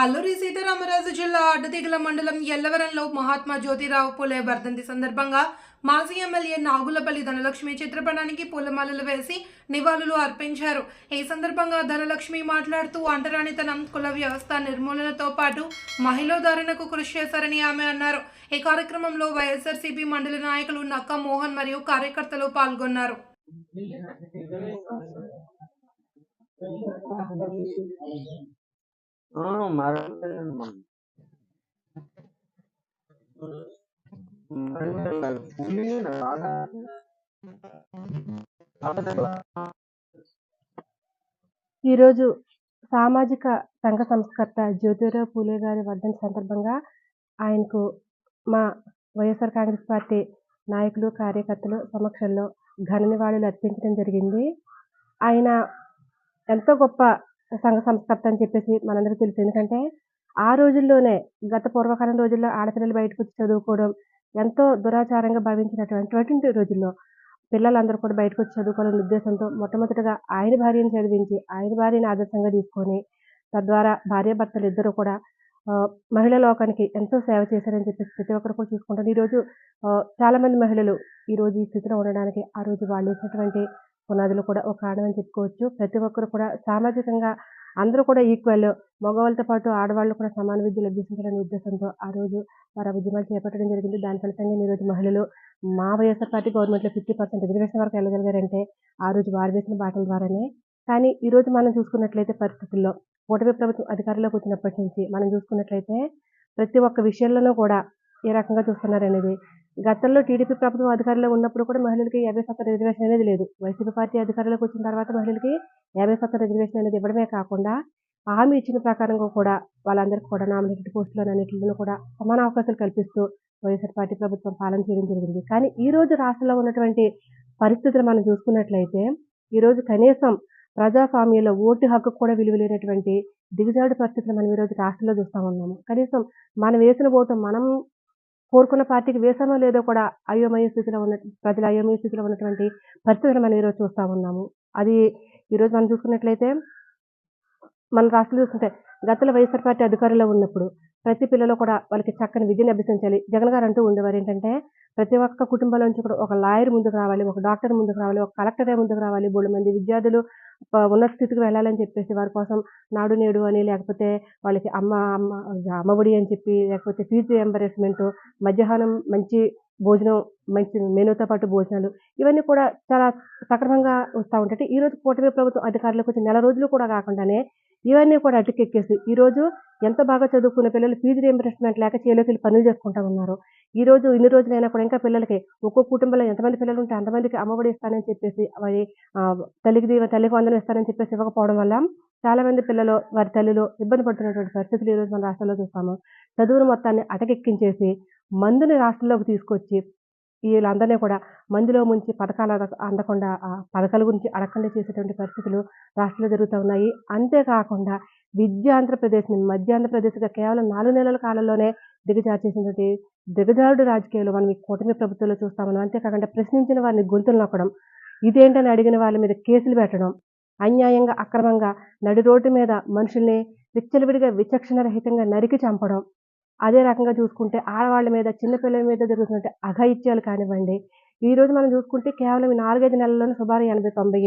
అల్లూరి సీతారామరాజు జిల్లా అడ్డదిగల మండలం ఎల్లవరంలో మహాత్మా జ్యోతిరావు పూలే వర్ధంతి సందర్భంగా మాజీ ఎమ్మెల్యే నాగులపల్లి ధనలక్ష్మి చిత్రపటానికి పూలమాలలు వేసి నివాళులు అర్పించారు. ఈ సందర్భంగా ధనలక్ష్మి మాట్లాడుతూ అంటరానితనం కుల వ్యవస్థ నిర్మూలనతో పాటు మహిళోధారణకు కృషి చేశారని ఆమె అన్నారు. ఈ కార్యక్రమంలో వైఎస్ఆర్సీపీ మండలి నాయకులు నక్క మోహన్ మరియు కార్యకర్తలు పాల్గొన్నారు. ఈరోజు సామాజిక సంఘ సంస్కర్త జ్యోతిరావు పూలే గారి వర్ధంతి సందర్భంగా ఆయనకు మా వైఎస్ఆర్ కాంగ్రెస్ పార్టీ నాయకులు కార్యకర్తలు సమక్షంలో ఘన నివాళులు అర్పించడం జరిగింది. ఆయన ఎంతో గొప్ప సంఘ సంస్కర్త అని చెప్పేసి మనందరికీ తెలుసు. ఎందుకంటే ఆ రోజుల్లోనే గత పూర్వకాలం రోజుల్లో ఆడపిల్లలు బయటకు వచ్చి చదువుకోవడం ఎంతో దురాచారంగా భావించినటువంటి రోజుల్లో పిల్లలందరూ కూడా బయటకు వచ్చి చదువుకోవాలనే ఉద్దేశంతో మొట్టమొదటిగా ఆయన భార్యను చదివించి ఆయన భార్యను ఆదర్శంగా తీసుకొని తద్వారా భార్యాభర్తలు ఇద్దరు కూడా మహిళ మహిళా లోకానికి ఎంతో సేవ చేశారని చెప్పేసి ప్రతి ఒక్కరు కూడా చూసుకుంటారు. ఈరోజు చాలామంది మహిళలు ఈరోజు ఈ స్థితిలో ఉండడానికి ఆ రోజు వాళ్ళు ఇచ్చినటువంటి పునాదులు కూడా ఒక కారణం అని చెప్పుకోవచ్చు. ప్రతి ఒక్కరు కూడా సామాజికంగా అందరూ కూడా ఈక్వల్. మగవాళ్ళతో పాటు ఆడవాళ్ళు కూడా సమాన విద్య లభించాలనే ఉద్దేశంతో ఆ రోజు వారు ఉద్యమాలు చేపట్టడం జరిగింది. దాని ఫలితంగా ఈ రోజు మహిళలు మా వైఎస్ఆర్ పార్టీ గవర్నమెంట్లో ఫిఫ్టీ పర్సెంట్ రిజర్వేషన్ వరకు వెళ్ళగలిగారంటే ఆ రోజు వారు వేసిన బాటల ద్వారానే. కానీ ఈరోజు మనం చూసుకున్నట్లయితే పరిస్థితుల్లో ఓటమి ప్రభుత్వం అధికారంలోకి వచ్చినప్పటి నుంచి మనం చూసుకున్నట్లయితే ప్రతి ఒక్క విషయంలోనూ కూడా ఏ రకంగా చూస్తున్నారు అనేది గతంలో టీడీపీ ప్రభుత్వం అధికారంలో ఉన్నప్పుడు కూడా మహిళలకి యాభై శాతం రిజర్వేషన్ అనేది లేదు. వైసీపీ పార్టీ అధికారంలోకి వచ్చిన తర్వాత మహిళలకి యాభై శాతం రిజర్వేషన్ అనేది ఇవ్వడమే కాకుండా హామీ ఇచ్చిన ప్రకారంగా కూడా వాళ్ళందరికీ కూడా నామినేటెడ్ పోస్టులను అన్నింటిలో కూడా సమాన అవకాశాలు కల్పిస్తూ వైఎస్ఆర్ పార్టీ ప్రభుత్వం పాలన చేయడం జరిగింది. కానీ ఈ రోజు రాష్ట్రంలో ఉన్నటువంటి పరిస్థితులు మనం చూసుకున్నట్లయితే ఈరోజు కనీసం ప్రజాస్వామ్యంలో ఓటు హక్కు కూడా విలువ లేనటువంటి దిగజాడు పరిస్థితులు మనం ఈ రోజు రాష్ట్రంలో చూస్తూ ఉన్నాము. కనీసం మనం వేసిన ఓటు మనం కోరుకున్న పార్టీకి వేసామో లేదో కూడా అయోమయ స్థితిలో ఉన్న ప్రజలు అయోమయ స్థితిలో ఉన్నటువంటి పరిస్థితులు మనం ఈరోజు చూస్తూ ఉన్నాము. అది ఈరోజు మనం చూసుకున్నట్లయితే మన రాష్ట్రంలో చూసుకుంటే గతంలో వైఎస్ఆర్ పార్టీ అధికారంలో ఉన్నప్పుడు ప్రతి పిల్లలు కూడా వాళ్ళకి చక్కని విద్యను అభ్యసించాలి. జగన్ గారు అంటూ ఉండేవారు ఏంటంటే ప్రతి ఒక్క కుటుంబంలో నుంచి కూడా ఒక లాయర్ ముందుకు రావాలి ఒక డాక్టర్ ముందుకు రావాలి ఒక కలెక్టరే ముందుకు రావాలి. బోడు మంది విద్యార్థులు ఉన్నత స్థితికి వెళ్ళాలని చెప్పేసి వారి కోసం నాడు నేడు అని లేకపోతే వాళ్ళకి అమ్మ అమ్మ అమ్మఒడి అని చెప్పి లేకపోతే ఫీజు ఎంబరేస్మెంట్ మధ్యాహ్నం మంచి భోజనం మంచి మెనూతో పాటు భోజనాలు ఇవన్నీ కూడా చాలా సక్రమంగా వస్తూ ఉంటాయి. ఈ రోజు కూటమి ప్రభుత్వం అధికారులకు వచ్చి నెల రోజులు కూడా కాకుండానే ఇవన్నీ కూడా అటుకెక్కేసి ఈరోజు ఎంత బాగా చదువుకున్న పిల్లలు ఫీజు రీఎంబర్స్మెంట్ లేక చేలోకి వెళ్ళి పనులు చేసుకుంటా ఉన్నారు. ఈ రోజు ఇన్ని రోజులైనా కూడా ఇంకా పిల్లలకి ఒక్కో కుటుంబంలో ఎంతమంది పిల్లలు ఉంటే అంతమందికి అమ్మఒడి ఇస్తానని చెప్పేసి వారి తల్లికి దీవ తల్లికి వందనం ఇస్తానని చెప్పేసి ఇవ్వకపోవడం వల్ల చాలామంది పిల్లలు వారి తల్లులు ఇబ్బంది పడుతున్నటువంటి పరిస్థితులు ఈ రోజు మన రాష్ట్రంలో చూస్తాము. చదువును మొత్తాన్ని అటకెక్కించేసి మందుని రాష్ట్రంలోకి తీసుకొచ్చి వీళ్ళందరినీ కూడా మందులో ముంచి పథకాలు అందకుండా ఆ పథకాల గురించి అడగకుండా చేసేటువంటి పరిస్థితులు రాష్ట్రంలో జరుగుతూ ఉన్నాయి. అంతేకాకుండా విద్య ఆంధ్రప్రదేశ్ని మధ్య ఆంధ్రప్రదేశ్గా కేవలం నాలుగు నెలల కాలంలోనే దిగజార్చేసినటువంటి దిగజారుడు రాజకీయాలు మనం ఈ కూటమి ప్రభుత్వంలో చూస్తామని అంతేకాకుండా ప్రశ్నించిన వారిని గొంతులు నొక్కడం ఇదేంటని అడిగిన వాళ్ళ మీద కేసులు పెట్టడం అన్యాయంగా అక్రమంగా నడి రోడ్డు మీద మనుషుల్ని విచ్చలవిడిగా విచక్షణ రహితంగా నరికి చంపడం అదే రకంగా చూసుకుంటే ఆడవాళ్ళ మీద చిన్నపిల్లల మీద జరుగుతున్న అఘాయిత్యాలు కానివ్వండి. ఈ రోజు మనం చూసుకుంటే కేవలం ఈ నాలుగైదు నెలల్లోనే సుమారు ఎనభై తొంభై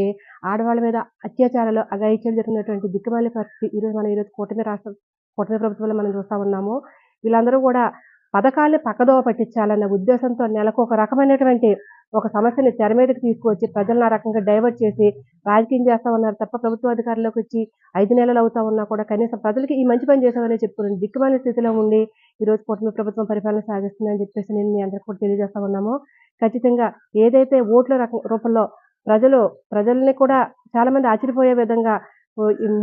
ఆడవాళ్ళ మీద అత్యాచారాలు అఘాయిత్యాలు జరిగినటువంటి దిక్కుమాలి పరిస్థితి ఈ రోజు మనం ఈరోజు కూటమి రాష్ట్ర కూటమి ప్రభుత్వంలో మనం చూస్తూ ఉన్నాము. వీళ్ళందరూ కూడా పథకాలు పక్కదోవ పట్టించాలన్న ఉద్దేశంతో నెలకు ఒక రకమైనటువంటి ఒక సమస్యని తెర మీదకి తీసుకువచ్చి ప్రజలను ఆ రకంగా డైవర్ట్ చేసి రాజకీయం చేస్తా ఉన్నారు తప్ప ప్రభుత్వ అధికారులకు వచ్చి ఐదు నెలలు అవుతా ఉన్నా కూడా కనీసం ప్రజలకి ఈ మంచి పని చేసామని చెప్పుకుని దిక్కుమాలిన స్థితిలో ఉండి ఈరోజు కూటమి ప్రభుత్వం పరిపాలన సాగిస్తుందని చెప్పేసి నేను మీ అందరికీ కూడా తెలియజేస్తా ఉన్నాము. ఖచ్చితంగా ఏదైతే ఓట్ల రకం రూపంలో ప్రజలు ప్రజల్ని కూడా చాలామంది ఆశ్చర్యపోయే విధంగా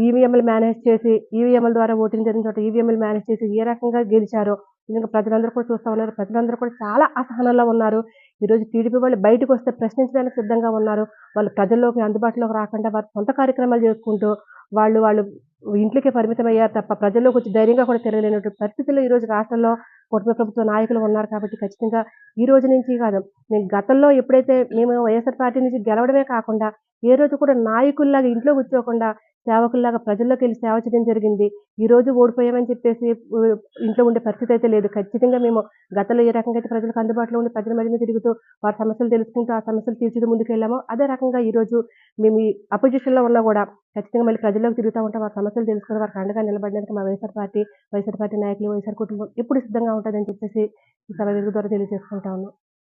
ఈవీఎంలు మేనేజ్ చేసి ఈవీఎంల ద్వారా ఓటింగ్ జరిగిన చోట ఈవీఎంలు మేనేజ్ చేసి ఏ రకంగా గెలిచారో ఇంకా ప్రజలందరూ కూడా చూస్తూ ఉన్నారు. ప్రజలందరూ కూడా చాలా అసహనంలో ఉన్నారు. ఈరోజు టీడీపీ వాళ్ళు బయటకు వస్తే ప్రశ్నించడానికి సిద్ధంగా ఉన్నారు. వాళ్ళు ప్రజల్లోకి అందుబాటులోకి రాకుండా వారి సొంత కార్యక్రమాలు చేసుకుంటూ వాళ్ళు వాళ్ళు ఇంట్లోకే పరిమితం అయ్యారు తప్ప ప్రజల్లోకి వచ్చి ధైర్యంగా కూడా తిరగలేనటువంటి పరిస్థితుల్లో ఈరోజు రాష్ట్రంలో కుటుంబ ప్రభుత్వ నాయకులు ఉన్నారు కాబట్టి ఖచ్చితంగా ఈ రోజు నుంచి కాదు నేను గతంలో ఎప్పుడైతే మేము వైఎస్ఆర్ పార్టీ నుంచి గెలవడమే కాకుండా ఏ రోజు కూడా నాయకుల్లాగా ఇంట్లో కూర్చోకుండా సేవకుల్లాగా ప్రజల్లోకి వెళ్ళి సేవ చేయడం జరిగింది ఈ రోజు ఓడిపోయామని చెప్పేసి ఇంట్లో ఉండే పరిస్థితి అయితే లేదు. ఖచ్చితంగా మేము గతంలో ఏ రకంగా అయితే ప్రజలకు అందుబాటులో ఉండి ప్రజల మధ్యన తిరుగుతూ వారి సమస్యలు తెలుసుకుంటూ ఆ సమస్యలు తీర్చుతూ ముందుకెళ్ళామో అదే రకంగా ఈ రోజు మేము ఈ అపోజిషన్లో ఉన్నా కూడా ఖచ్చితంగా మళ్ళీ ప్రజల్లోకి తిరుగుతూ ఉంటాం వారి సమస్యలు తెలుసుకుని వారికి అండగా నిలబడడానికి మా వైఎస్ఆర్ పార్టీ వైఎస్ఆర్ పార్టీ నాయకులు వైఎస్ఆర్ కుటుంబం ఎప్పుడు సిద్ధంగా ఉంటుందని చెప్పేసి ఈ సభ వేదిక ద్వారా తెలియజేసుకుంటా ఉన్నాం.